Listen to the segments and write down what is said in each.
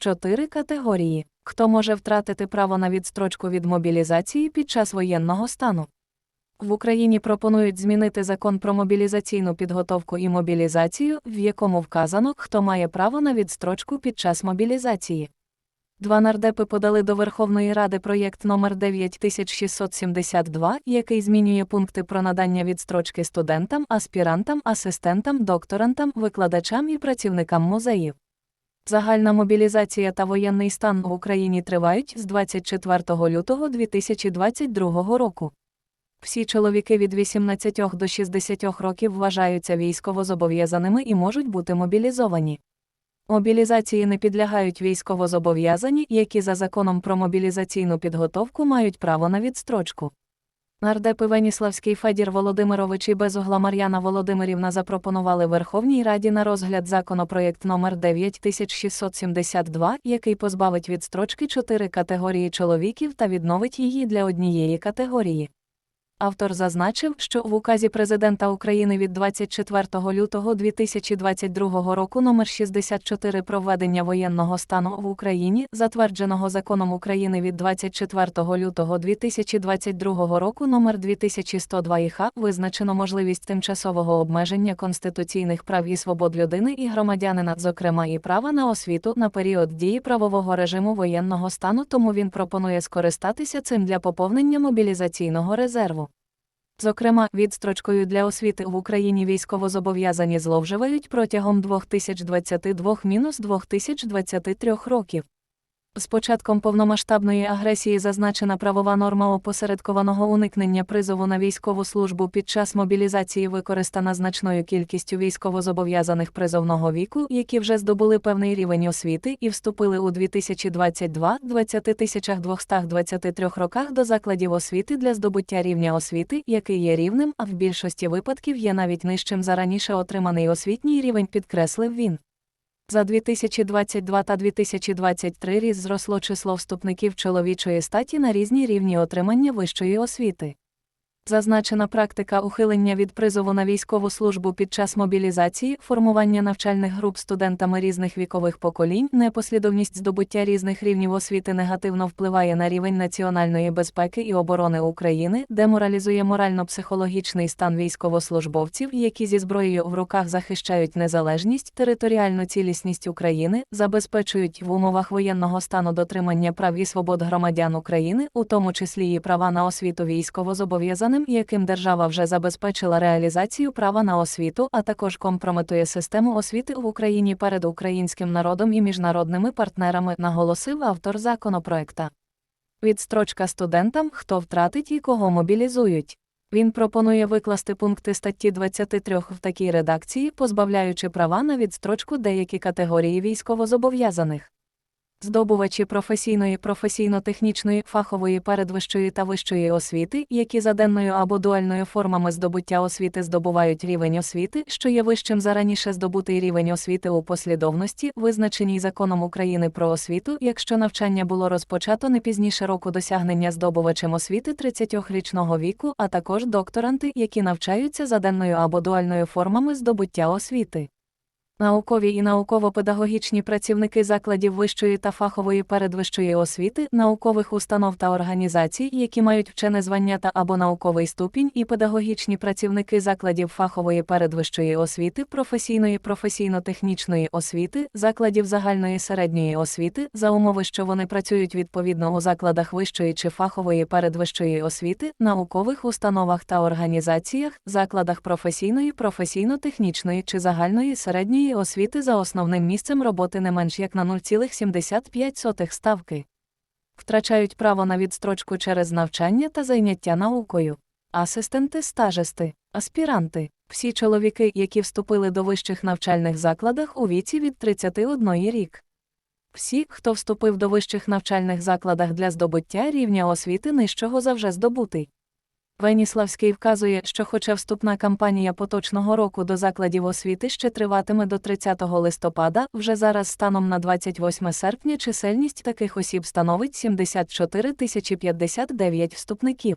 Чотири категорії. Хто може втратити право на відстрочку від мобілізації під час воєнного стану? В Україні пропонують змінити закон про мобілізаційну підготовку і мобілізацію, в якому вказано, хто має право на відстрочку під час мобілізації. Два нардепи подали до Верховної Ради проєкт номер 9672, який змінює пункти про надання відстрочки студентам, аспірантам, асистентам, докторантам, викладачам і працівникам музеїв. Загальна мобілізація та воєнний стан в Україні тривають з 24 лютого 2022 року. Всі чоловіки від 18 до 60 років вважаються військовозобов'язаними і можуть бути мобілізовані. Мобілізації не підлягають військовозобов'язані, які за законом про мобілізаційну підготовку мають право на відстрочку. Нардепи Веніславський Федір Володимирович і Безугла Мар'яна Володимирівна запропонували Верховній Раді на розгляд законопроєкт номер 9672, який позбавить відстрочки чотири категорії чоловіків та відновить її для однієї категорії. Автор зазначив, що в указі Президента України від 24 лютого 2022 року номер 64 про введення воєнного стану в Україні, затвердженого законом України від 24 лютого 2022 року номер 2102 ІХ, визначено можливість тимчасового обмеження конституційних прав і свобод людини і громадянина, зокрема і права на освіту на період дії правового режиму воєнного стану, тому він пропонує скористатися цим для поповнення мобілізаційного резерву. Зокрема, відстрочкою для освіти в Україні військовозобов'язані зловживають протягом 2022-2023 років. З початком повномасштабної агресії зазначена правова норма опосередкованого уникнення призову на військову службу під час мобілізації використана значною кількістю військовозобов'язаних призовного віку, які вже здобули певний рівень освіти і вступили у 2022-20 223 роках до закладів освіти для здобуття рівня освіти, який є рівним, а в більшості випадків є навіть нижчим за раніше отриманий освітній рівень, підкреслив він. За 2022 та 2023 ріс зросло число вступників чоловічої статі на різні рівні отримання вищої освіти. Зазначена практика ухилення від призову на військову службу під час мобілізації, формування навчальних груп студентами різних вікових поколінь, непослідовність здобуття різних рівнів освіти негативно впливає на рівень національної безпеки і оборони України, деморалізує морально-психологічний стан військовослужбовців, які зі зброєю в руках захищають незалежність, територіальну цілісність України, забезпечують в умовах воєнного стану дотримання прав і свобод громадян України, у тому числі і права на освіту військовозобов'язаним яким держава вже забезпечила реалізацію права на освіту, а також компрометує систему освіти в Україні перед українським народом і міжнародними партнерами, наголосив автор законопроекта. Відстрочка студентам, хто втратить і кого мобілізують. Він пропонує викласти пункти статті 23 в такій редакції, позбавляючи права на відстрочку деякі категорії військовозобов'язаних. Здобувачі професійної, професійно-технічної, фахової передвищої та вищої освіти, які за денною або дуальною формами здобуття освіти здобувають рівень освіти, що є вищим за раніше здобутий рівень освіти у послідовності, визначеній законом України про освіту, якщо навчання було розпочато не пізніше року досягнення здобувачем освіти 30-річного віку, а також докторанти, які навчаються за денною або дуальною формами здобуття освіти. Наукові і науково-педагогічні працівники закладів вищої та фахової передвищої освіти, наукових установ та організацій, які мають вчене звання та або науковий ступінь, і педагогічні працівники закладів фахової передвищої освіти, професійної професійно-технічної освіти, закладів загальної середньої освіти, за умови, що вони працюють відповідно у закладах вищої чи фахової передвищої освіти, наукових установах та організаціях, закладах професійної професійно-технічної чи загальної середньої освіти за основним місцем роботи не менш як на 0,75 ставки. Втрачають право на відстрочку через навчання та зайняття наукою. Асистенти стажисти, аспіранти, всі чоловіки, які вступили до вищих навчальних закладах у віці від 31 рік. Всі, хто вступив до вищих навчальних закладах для здобуття рівня освіти нижчого за здобутий. Веніславський вказує, що хоча вступна кампанія поточного року до закладів освіти ще триватиме до 30 листопада, вже зараз станом на 28 серпня чисельність таких осіб становить 74 059 вступників.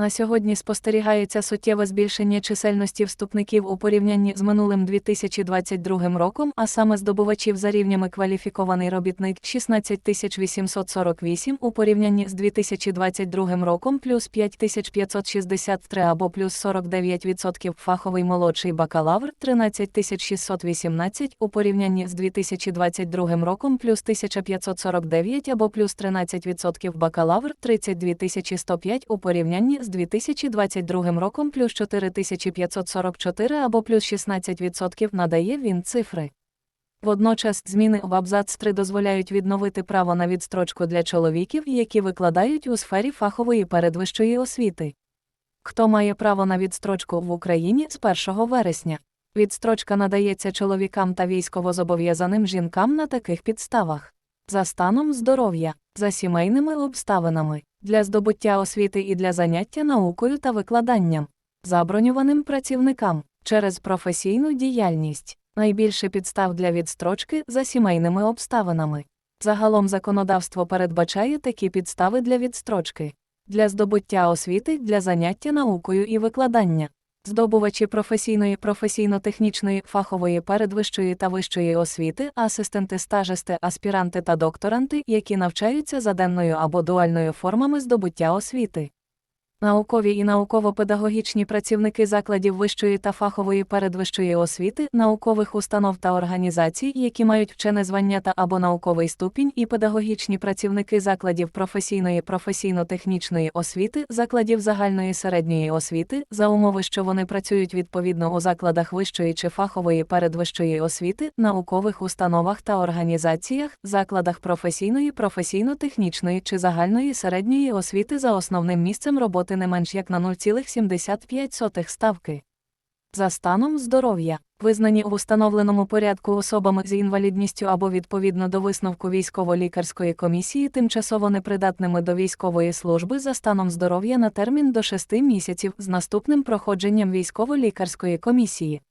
На сьогодні спостерігається суттєве збільшення чисельності вступників у порівнянні з минулим 2022 роком, а саме здобувачів за рівнями кваліфікований робітник 16 848 у порівнянні з 2022 роком плюс 5563 або плюс 49% фаховий молодший бакалавр 13 618 у порівнянні з 2022 роком плюс 1549 або плюс 13% бакалавр 32 105 у порівнянні з 2022 роком плюс 4544 або плюс 16% надає він цифри. Водночас зміни в абзац 3 дозволяють відновити право на відстрочку для чоловіків, які викладають у сфері фахової передвищої освіти. Хто має право на відстрочку в Україні з 1 вересня? Відстрочка надається чоловікам та військовозобов'язаним жінкам на таких підставах. За станом здоров'я, за сімейними обставинами, для здобуття освіти і для заняття наукою та викладанням, забронюваним працівникам через професійну діяльність. Найбільше підстав для відстрочки за сімейними обставинами. Загалом законодавство передбачає такі підстави для відстрочки для здобуття освіти, для заняття наукою і викладання. Здобувачі професійної, професійно-технічної, фахової передвищої та вищої освіти, асистенти, стажисти, аспіранти та докторанти, які навчаються за денною або дуальною формами здобуття освіти. Наукові і науково-педагогічні працівники закладів вищої та фахової передвищої освіти, наукових установ та організацій, які мають вчене звання та або науковий ступінь, і педагогічні працівники закладів професійної професійно-технічної освіти, закладів загальної середньої освіти, за умови, що вони працюють відповідно у закладах вищої чи фахової передвищої освіти, наукових установах та організаціях, закладах професійної професійно-технічної чи загальної середньої освіти за основним місцем роботи не менш як на 0,75 ставки. За станом здоров'я, визнані в установленому порядку особами з інвалідністю або відповідно до висновку військово-лікарської комісії тимчасово непридатними до військової служби за станом здоров'я на термін до 6 місяців з наступним проходженням військово-лікарської комісії.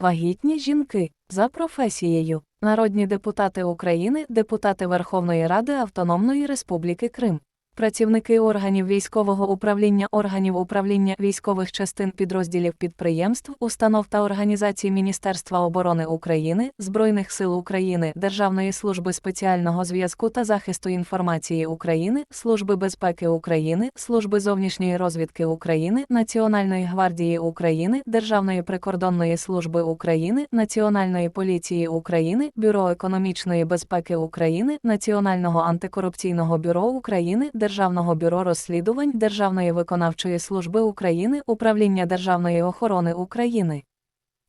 Вагітні жінки за професією, народні депутати України, депутати Верховної Ради Автономної Республіки Крим. Працівники органів військового управління, органів управління військових частин підрозділів підприємств, установ та організацій Міністерства оборони України, Збройних сил України, Державної служби спеціального зв'язку та захисту інформації України, Служби безпеки України, Служби зовнішньої розвідки України, Національної гвардії України, Державної прикордонної служби України, Національної поліції України, Бюро економічної безпеки України, Національного антикорупційного бюро України. Державного бюро розслідувань Державної виконавчої служби України, Управління Державної охорони України.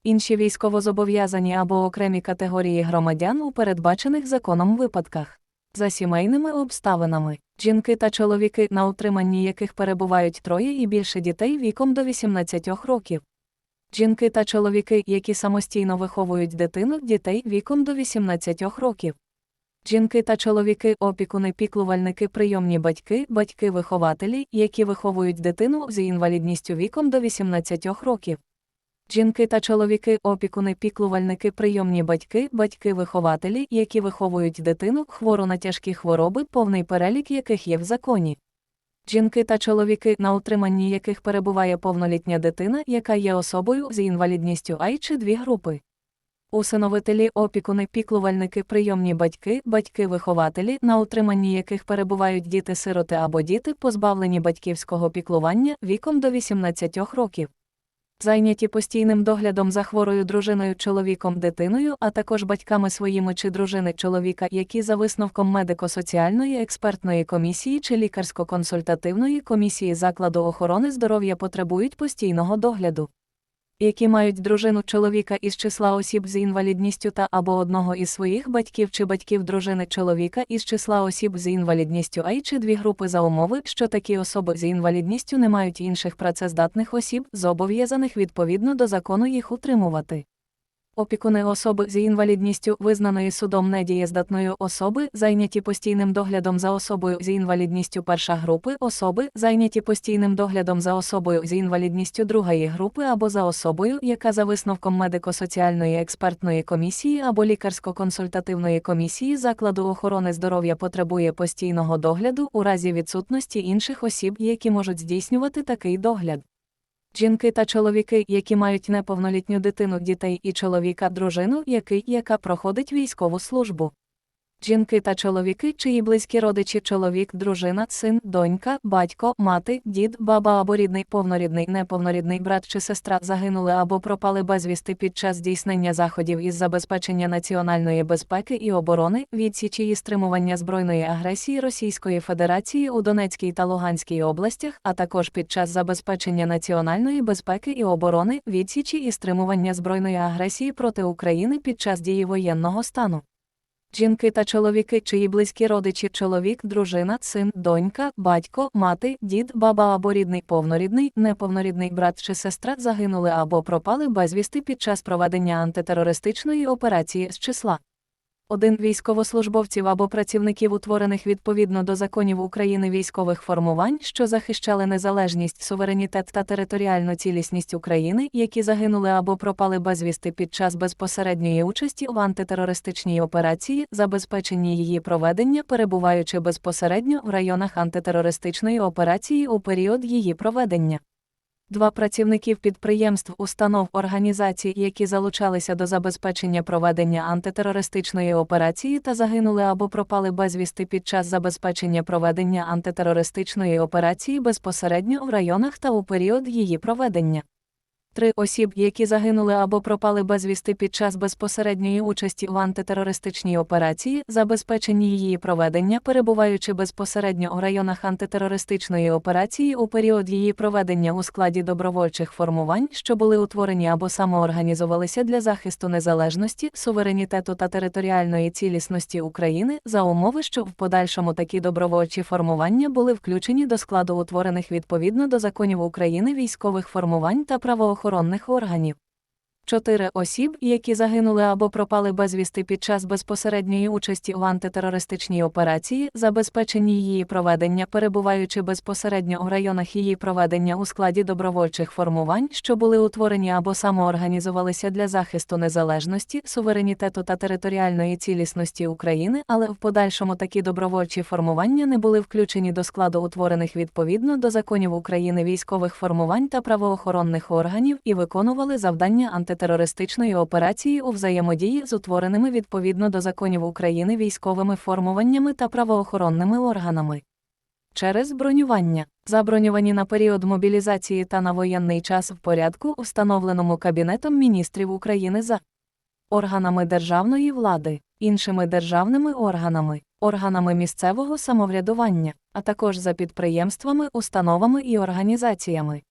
Інші військовозобов'язані або окремі категорії громадян у передбачених законом випадках. За сімейними обставинами, жінки та чоловіки, на утриманні яких перебувають троє і більше дітей віком до 18 років. Жінки та чоловіки, які самостійно виховують дитину, дітей віком до 18 років. Жінки та чоловіки, опікуни, піклувальники, прийомні батьки, батьки-вихователі, які виховують дитину з інвалідністю віком до 18 років. Жінки та чоловіки, опікуни, піклувальники, прийомні батьки, батьки-вихователі, які виховують дитину, хвору на тяжкі хвороби, повний перелік яких є в законі. Жінки та чоловіки, на утриманні яких перебуває повнолітня дитина, яка є особою з інвалідністю А чи дві групи. Усиновителі, опікуни, піклувальники, прийомні батьки, батьки-вихователі, на утриманні яких перебувають діти-сироти або діти, позбавлені батьківського піклування віком до 18 років. Зайняті постійним доглядом за хворою дружиною чоловіком дитиною, а також батьками своїми чи дружини чоловіка, які за висновком медико-соціальної експертної комісії чи лікарсько-консультативної комісії закладу охорони здоров'я потребують постійного догляду які мають дружину чоловіка із числа осіб з інвалідністю та або одного із своїх батьків чи батьків дружини чоловіка із числа осіб з інвалідністю, а й чи дві групи за умови, що такі особи з інвалідністю не мають інших працездатних осіб, зобов'язаних відповідно до закону їх утримувати. Опікуни особи з інвалідністю, визнаної судом недієздатною особи, зайняті постійним доглядом за особою з інвалідністю перша групи особи, зайняті постійним доглядом за особою з інвалідністю другої групи або за особою, яка за висновком медико-соціальної експертної комісії або лікарсько-консультативної комісії закладу охорони здоров'я потребує постійного догляду у разі відсутності інших осіб, які можуть здійснювати такий догляд. Жінки та чоловіки, які мають неповнолітню дитину, дітей і чоловіка, дружину, який, яка проходить військову службу. Жінки та чоловіки, чиї близькі родичі, чоловік, дружина, син, донька, батько, мати, дід, баба або рідний, повнорідний, неповнорідний брат чи сестра загинули або пропали безвісти під час здійснення заходів із забезпечення національної безпеки і оборони, відсічі і стримування збройної агресії Російської Федерації у Донецькій та Луганській областях, а також під час забезпечення національної безпеки і оборони, відсічі і стримування збройної агресії проти України під час дії воєнного стану. Жінки та чоловіки, чиї близькі родичі, чоловік, дружина, син, донька, батько, мати, дід, баба або рідний, повнорідний, неповнорідний брат чи сестра загинули або пропали безвісти під час проведення антитерористичної операції з числа. Один військовослужбовців або працівників, утворених відповідно до законів України військових формувань, що захищали незалежність, суверенітет та територіальну цілісність України, які загинули або пропали безвісти під час безпосередньої участі в антитерористичній операції, забезпеченні її проведення, перебуваючи безпосередньо в районах антитерористичної операції у період її проведення. Два працівників підприємств, установ організацій, які залучалися до забезпечення проведення антитерористичної операції та загинули або пропали безвісти під час забезпечення проведення антитерористичної операції безпосередньо в районах та у період її проведення. Три осіб, які загинули або пропали безвісти під час безпосередньої участі в антитерористичній операції, забезпеченні її проведення, перебуваючи безпосередньо у районах антитерористичної операції у період її проведення у складі добровольчих формувань, що були утворені або самоорганізувалися для захисту незалежності, суверенітету та територіальної цілісності України, за умови, що в подальшому такі добровольчі формування були включені до складу утворених відповідно до законів України військових формувань та правоохоронних правоохоронних органів. Чотири осіб, які загинули або пропали безвісти під час безпосередньої участі в антитерористичній операції, забезпеченні її проведення, перебуваючи безпосередньо у районах її проведення у складі добровольчих формувань, що були утворені або самоорганізувалися для захисту незалежності, суверенітету та територіальної цілісності України, але в подальшому такі добровольчі формування не були включені до складу утворених відповідно до законів України військових формувань та правоохоронних органів і виконували завдання антитерористичної антитерористичної операції у взаємодії з утвореними відповідно до законів України військовими формуваннями та правоохоронними органами. Через бронювання, заброньовані на період мобілізації та на воєнний час в порядку, встановленому Кабінетом міністрів України за органами державної влади, іншими державними органами, органами місцевого самоврядування, а також за підприємствами, установами і організаціями,